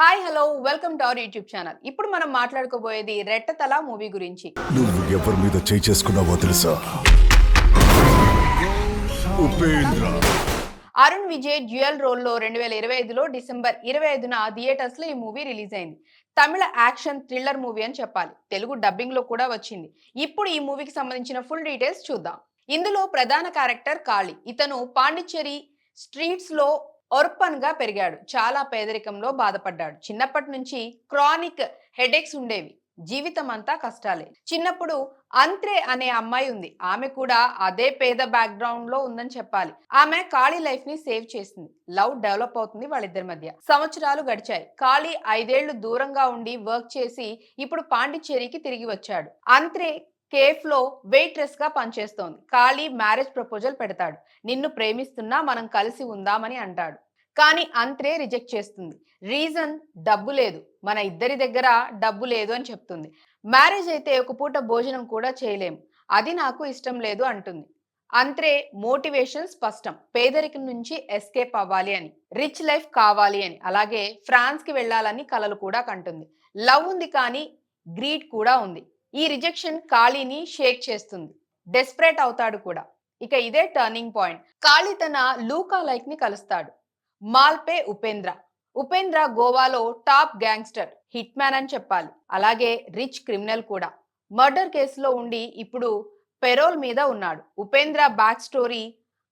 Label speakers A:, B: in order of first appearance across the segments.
A: Hi hello welcome to our YouTube channel ఇప్పుడు మనం మాట్లాడుకోబోయేది రెట్టతల movie గురించి.
B: నువ్వు ఎవరి మీద చేయి చేసుకున్నావో తెలుసా? ఉపేంద్ర.
A: అరుణ్ విజయ్ డ్యూయల్ రోల్లో రెండు వేల ఇరవై ఐదులో డిసెంబర్ ఇరవై ఐదున థియేటర్స్లో ఈ మూవీ రిలీజ్ అయింది. తమిళ యాక్షన్ థ్రిల్లర్ మూవీ అని చెప్పాలి. తెలుగు డబ్బింగ్లో కూడా వచ్చింది. ఇప్పుడు ఈ మూవీకి సంబంధించిన ఫుల్ డీటెయిల్స్ చూద్దాం. ఇందులో ప్రధాన క్యారెక్టర్ కాళీ. ఇతను పాండిచ్చేరి స్ట్రీట్స్ ఒర్పన్గా పెరిగాడు. చాలా పేదరికంలో బాధపడ్డాడు. చిన్నప్పటి నుంచి క్రానిక్ హెడేక్స్ ఉండేవి. జీవితం అంతా కష్టాలే. చిన్నప్పుడు అంత్రే అనే అమ్మాయి ఉంది. ఆమె కూడా అదే పేద బ్యాక్గ్రౌండ్లో ఉందని చెప్పాలి. ఆమె కాళీ లైఫ్ని సేవ్ చేసింది. లవ్ డెవలప్ అవుతుంది వాళ్ళిద్దరి మధ్య. సంవత్సరాలు గడిచాయి. కాళీ ఐదేళ్ళు దూరంగా ఉండి వర్క్ చేసి ఇప్పుడు పాండిచ్చేరికి తిరిగి వచ్చాడు. అంత్రే కేఫ్లో వెయిట్రెస్గా పనిచేస్తోంది. ఖాళీ మ్యారేజ్ ప్రపోజల్ పెడతాడు. నిన్ను ప్రేమిస్తున్నా మనం కలిసి ఉందామని అంటాడు. కానీ అంత్రే రిజెక్ట్ చేస్తుంది. రీజన్ డబ్బు లేదు. మన ఇద్దరి దగ్గర డబ్బు లేదు అని చెప్తుంది. మ్యారేజ్ అయితే ఒక పూట భోజనం కూడా చేయలేము అది నాకు ఇష్టం లేదు అంటుంది. అంత్రే మోటివేషన్ స్పష్టం. పేదరికం నుంచి ఎస్కేప్ అవ్వాలి అని. రిచ్ లైఫ్ కావాలి అని. అలాగే ఫ్రాన్స్కి వెళ్ళాలని కలలు కూడా కంటుంది. లవ్ ఉంది కానీ గ్రీడ్ కూడా ఉంది. ఈ రిజెక్షన్ కాళీని షేక్ చేస్తుంది. డెస్పరేట్ అవుతాడు కూడా. ఇక ఇదే టర్నింగ్ పాయింట్ కాళీ తన లూకా లైక్ని కలుస్తాడు. మాల్పే ఉపేంద్ర. ఉపేంద్ర గోవాలో టాప్ గ్యాంగ్స్టర్ హిట్ మ్యాన్ అని చెప్పాలి. అలాగే రిచ్ క్రిమినల్ కూడా. మర్డర్ కేసులో ఉండి ఇప్పుడు పెరోల్ మీద ఉన్నాడు. Upendra back story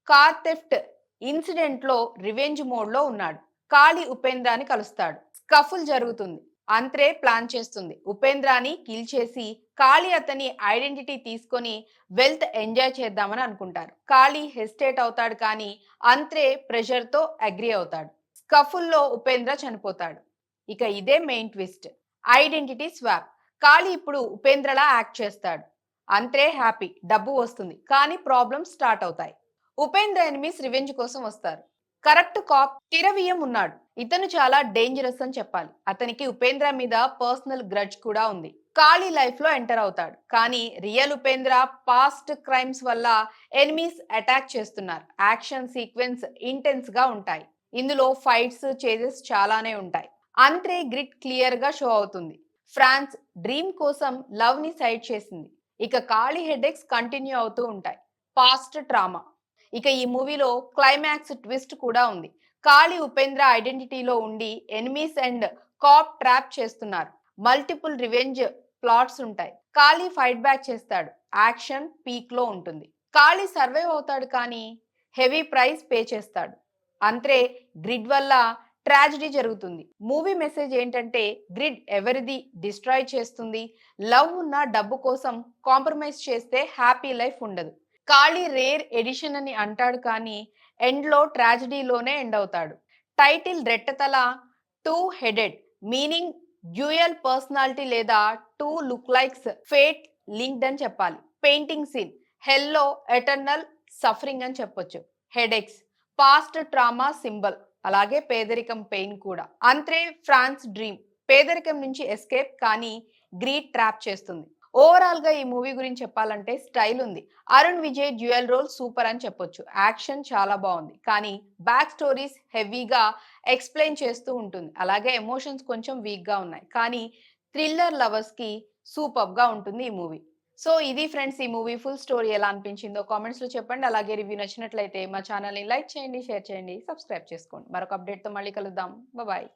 A: car theft ఇన్సిడెంట్లో revenge మోడ్లో ఉన్నాడు. కాళీ ఉపేంద్రాని కలుస్తాడు. స్కఫుల్ జరుగుతుంది. అంత్రే ప్లాన్ చేస్తుంది. ఉపేంద్రాని కిల్ చేసి కాళీ అతని ఐడెంటిటీ తీసుకొని వెల్త్ ఎంజాయ్ చేద్దామని అనుకుంటారు. కాళీ హెస్టేట్ అవుతాడు కానీ అంత్రే ప్రెషర్తో అగ్రి అవుతాడు. స్కఫుల్లో ఉపేంద్ర చనిపోతాడు. ఇక ఇదే main twist. Identity swap. Kali ఇప్పుడు ఉపేంద్రలా యాక్ట్ చేస్తాడు. అంత్రే హ్యాపీ. డబ్బు వస్తుంది. కానీ ప్రాబ్లమ్స్ స్టార్ట్ అవుతాయి. ఉపేంద్ర ఎనిమిస్ రివెంజ్ కోసం వస్తారు. కరెక్ట్ కాప్ తిరవియం ఉన్నాడు. ఇతను చాలా డేంజరస్ అని చెప్పాలి. అతనికి ఉపేంద్ర మీద పర్సనల్ గ్రడ్జ్ కూడా ఉంది. ఖాళీ లైఫ్లో ఎంటర్ అవుతాడు. కానీ రియల్ ఉపేంద్ర పాస్ట్ క్రైమ్స్ వల్ల ఎనిమీస్ అటాక్ చేస్తున్నారు. యాక్షన్ సీక్వెన్స్ ఇంటెన్స్గా ఉంటాయి. ఇందులో ఫైట్స్ చేజెస్ చాలానే ఉంటాయి. అంత్రే గ్రిట్ క్లియర్గా షో అవుతుంది. ఫ్రాన్స్ డ్రీమ్ కోసం లవ్ని సైడ్ చేసింది. ఇక ఖాళీ హెడేక్స్ కంటిన్యూ అవుతూ ఉంటాయి. పాస్ట్ ట్రామా ఇక ఈ మూవీలో క్లైమాక్స్ ట్విస్ట్ కూడా ఉంది. కాళీ ఉపేంద్ర ఐడెంటిటీలో ఉండి ఎనిమీస్ అండ్ కాప్ ట్రాప్ చేస్తున్నారు. మల్టిపుల్ రివెంజ్ ప్లాట్స్ ఉంటాయి. కాళీ ఫైట్ బ్యాక్ చేస్తాడు. యాక్షన్ పీక్లో ఉంటుంది. కాళీ సర్వైవ్ అవుతాడు కానీ హెవీ ప్రైస్ పే చేస్తాడు. అంతే గ్రిడ్ వల్ల ట్రాజిడీ జరుగుతుంది. మూవీ మెసేజ్ ఏంటంటే గ్రిడ్ ఎవరిది డిస్ట్రాయ్ చేస్తుంది? లవ్ ఉన్న డబ్బు కోసం కాంప్రమైజ్ చేస్తే హ్యాపీ లైఫ్ ఉండదు. కాళీ రేర్ ఎడిషన్ అని అంటాడు కానీ ఎండ్లో ట్రాజిడీలోనే ఎండ్ అవుతాడు. Title రెట్టతల two headed meaning dual personality లేదా two look likes fate linked అని చెప్పాలి. Painting scene hello eternal suffering అని చెప్పొచ్చు. హెడెక్స్ పాస్ట్ ట్రామా సింబల్ అలాగే పేదరికం పెయిన్ కూడా. అంత్రే ఫ్రాన్స్ డ్రీమ్ పేదరికం నుంచి ఎస్కేప్ కానీ గ్రీడ్ ట్రాప్ చేస్తుంది. ఓవరాల్గా ఈ మూవీ గురించి చెప్పాలంటే స్టైల్ ఉంది. Arun Vijay dual role super అని చెప్పొచ్చు. యాక్షన్ చాలా బాగుంది. కానీ బ్యాక్ స్టోరీస్ హెవీగా ఎక్స్ప్లెయిన్ చేస్తూ ఉంటుంది. అలాగే ఎమోషన్స్ కొంచెం వీక్గా ఉన్నాయి. కానీ థ్రిల్లర్ లవర్స్కి సూపర్గా ఉంటుంది ఈ మూవీ సో ఇది ఫ్రెండ్స్ ఈ మూవీ ఫుల్ స్టోరీ ఎలా అనిపించిందో కామెంట్స్లో చెప్పండి. అలాగే రివ్యూ నచ్చినట్లయితే మా ఛానల్ని లైక్ చేయండి షేర్ చేయండి సబ్స్క్రైబ్ చేసుకోండి. మరొక అప్డేట్తో మళ్ళీ కలుద్దాం. బాయ్